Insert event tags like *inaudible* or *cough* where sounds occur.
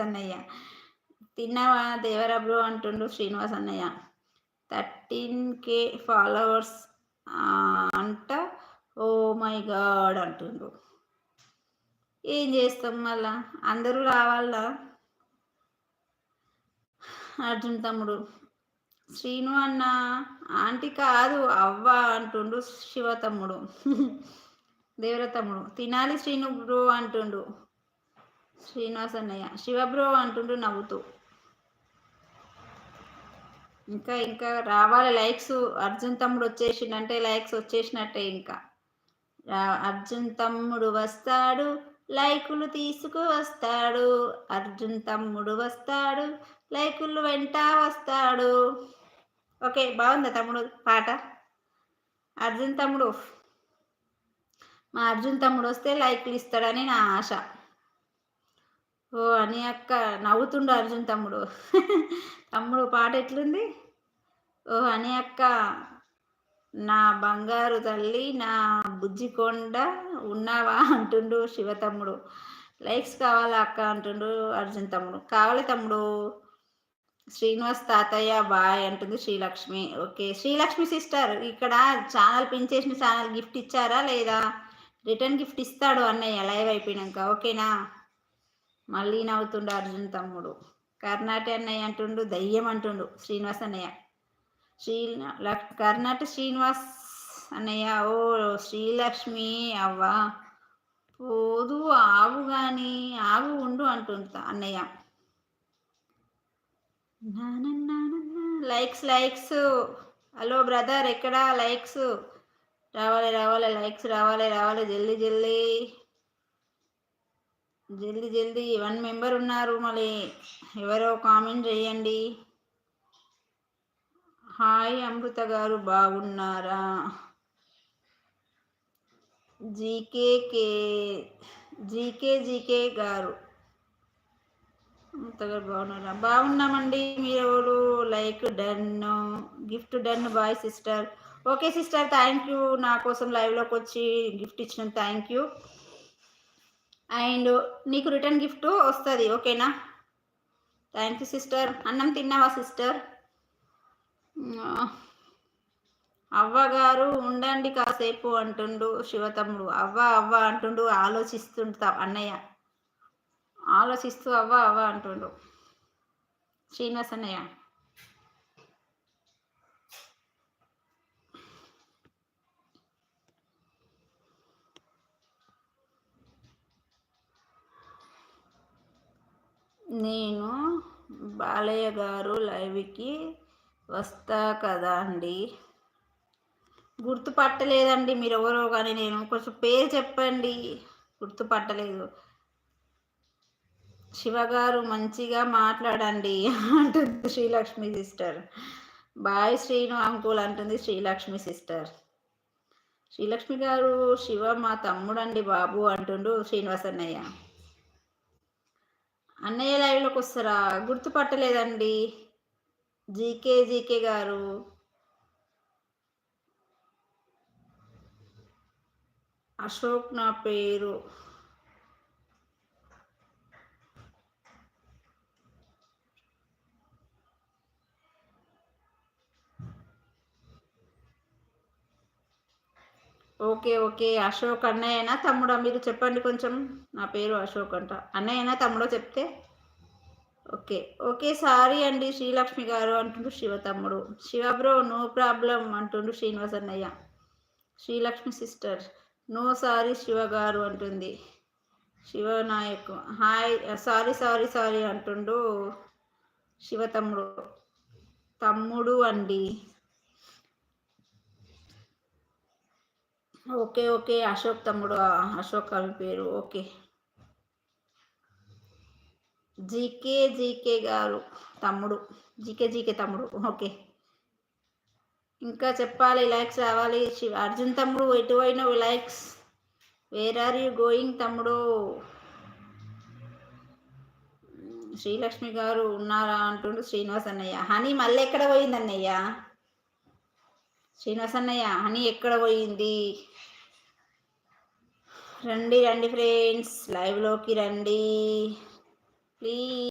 శ్రీనివాస్ అన్నయ్య. తిన్నావా? దేవరా బ్రో అంటుండు శ్రీనివాస్ అన్నయ్య. థర్టీన్ కే ఫాలోవర్స్ అంట. ఓ మై గాడ్ అంటుండు. ఏం చేస్తాం మళ్ళా? అందరూ రావాలా అర్జున్ తమ్ముడు. శ్రీను అన్న ఆంటీ కాదు అవ్వ అంటుండు శివ తమ్ముడు. *laughs* దేవర తమ్ముడు. తినాలి శ్రీను బ్రో అంటుండు. శ్రీనివాస్ అన్నయ్య శివబ్రో అంటుండు నవ్వుతూ. ఇంకా ఇంకా రావాలి లైక్స్. అర్జున్ తమ్ముడు వచ్చేసిండంటే లైక్స్ వచ్చేసినట్టే ఇంకా. అర్జున్ తమ్ముడు వస్తాడు లైకులు తీసుకు వస్తాడు. అర్జున్ తమ్ముడు వస్తాడు లైకులు వెంట వస్తాడు. ఓకే బాగుందా తమ్ముడు పాట? అర్జున్ తమ్ముడు మా అర్జున్ తమ్ముడు వస్తే లైక్లు ఇస్తాడని నా ఆశ. ఓ అని అక్క నవ్వుతుండు అర్జున్ తమ్ముడు. తమ్ముడు పాట ఎట్లుంది? ఓ అని అక్క నా బంగారు తల్లి నా బుజ్జికొండ ఉన్నావా? అంటుండు శివ తమ్ముడు. లైక్స్ కావాలా అక్క? అంటుండు అర్జున్ తమ్ముడు. కావాలి తమ్ముడు. శ్రీనివాస్ తాతయ్య బాయ్ అంటుంది శ్రీలక్ష్మి. ఓకే శ్రీలక్ష్మి సిస్టర్ ఇక్కడ ఛానల్ పిన్ చేసిన ఛానల్ గిఫ్ట్ ఇచ్చారా లేదా? రిటర్న్ గిఫ్ట్ ఇస్తాడు అన్నయ్య లైవ్ అయిపోయినాక. ఓకేనా? మళ్ళీ నవ్వుతుండు అర్జున్ తమ్ముడు. కర్ణాటక అన్నయ్య అంటుండు దయ్యం అంటుండు శ్రీనివాస్ అన్నయ్య. శ్రీ కర్ణాటక శ్రీనివాస్ అన్నయ్య ఓ శ్రీలక్ష్మి అవ్వ పోదు ఆవు కానీ ఆవు ఉండు అంటుంటా అన్నయ్య. Likes likes. హలో బ్రదర్ ఎక్కడ? లైక్స్. రావాలి రావాలి లైక్స్ రావాలి రావాలి జల్దీ జల్దీ. జల్దీ జల్దీ వన్ మెంబర్ ఉన్నారు మళ్ళీ. ఎవరో కామెంట్ చేయండి. హాయ్ అమృత గారు బాగున్నారా? జీకేకే జీకే జీకే గారు. అమృత గారు బాగున్నారా? బాగున్నామండి. మీరు like done gift done bye sister. Okay sister thank you. నా కోసం లైవ్లోకి వచ్చి గిఫ్ట్ ఇచ్చిన థ్యాంక్ యూ. అండ్ నీకు రిటర్న్ గిఫ్ట్ వస్తుంది ఓకేనా? థ్యాంక్ యూ సిస్టర్ అన్నం తిన్నావా సిస్టర్ అవ్వగారు ఉండండి కాసేపు అంటుండు శివతమ్ముడు అవ్వ అవ్వ అంటుండు ఆలోచిస్తుంటా అన్నయ్య. ఆలోచిస్తూ అవ్వ అవ్వ అంటుండు. శ్రీనివాస్ అన్నయ్య. నేను బాలయ్య గారు లైవ్కి వస్తా కదా అండి. గుర్తుపట్టలేదండి మీరు ఎవరో కానీ నేను కొంచెం పేరు చెప్పండి. గుర్తుపట్టలేదు. శివగారు మంచిగా మాట్లాడండి అంటుంది Srilakshmi sister. Bye Srinu uncle అంటుంది శ్రీలక్ష్మి సిస్టర్. శ్రీలక్ష్మి గారు శివ మా తమ్ముడు అండి బాబు అంటుండు శ్రీనివాసన్నయ్య. అన్నయ్య లైవ్లోకి వస్తారా? గుర్తుపట్టలేదండి. జీకే జీకే గారు. అశోక్ నా పేరు. Okay okay. అశోక్ అన్నయ్యనా తమ్ముడా? మీరు చెప్పండి కొంచెం. నా పేరు అశోక్ అంట. అన్నయ్యనా తమ్ముడో చెప్తే? ఓకే. ఓకే సారీ అండి. శ్రీలక్ష్మి గారు అంటుండు శివ తమ్ముడు. శివ బ్రో నో ప్రాబ్లం అంటుండు శ్రీనివాస్ అన్నయ్య. Srilakshmi sister no sorry Shiva garu అంటుంది. Shivanayak hi sorry sorry sorry అంటుండు శివ తమ్ముడు. తమ్ముడు అండి. Okay okay. అశోక్ తమ్ముడు అశోక్ అవి పేరు. ఓకే. జీకే జీకే గారు తమ్ముడు. జీకే జీకే తమ్ముడు. ఓకే. ఇంకా చెప్పాలి లైక్స్ రావాలి. అర్జున్ తమ్ముడు ఎటువైన likes where are you going తమ్ముడు? శ్రీలక్ష్మి గారు ఉన్నారా? అంటుండు శ్రీనివాస్ అన్నయ్య. హనీ మళ్ళీ ఎక్కడ పోయింది అన్నయ్య శ్రీనివాసన్నయ్య హనీ ఎక్కడ పోయింది? రండి రండి ఫ్రెండ్స్ లైవ్లోకి రండి. ప్లీజ్.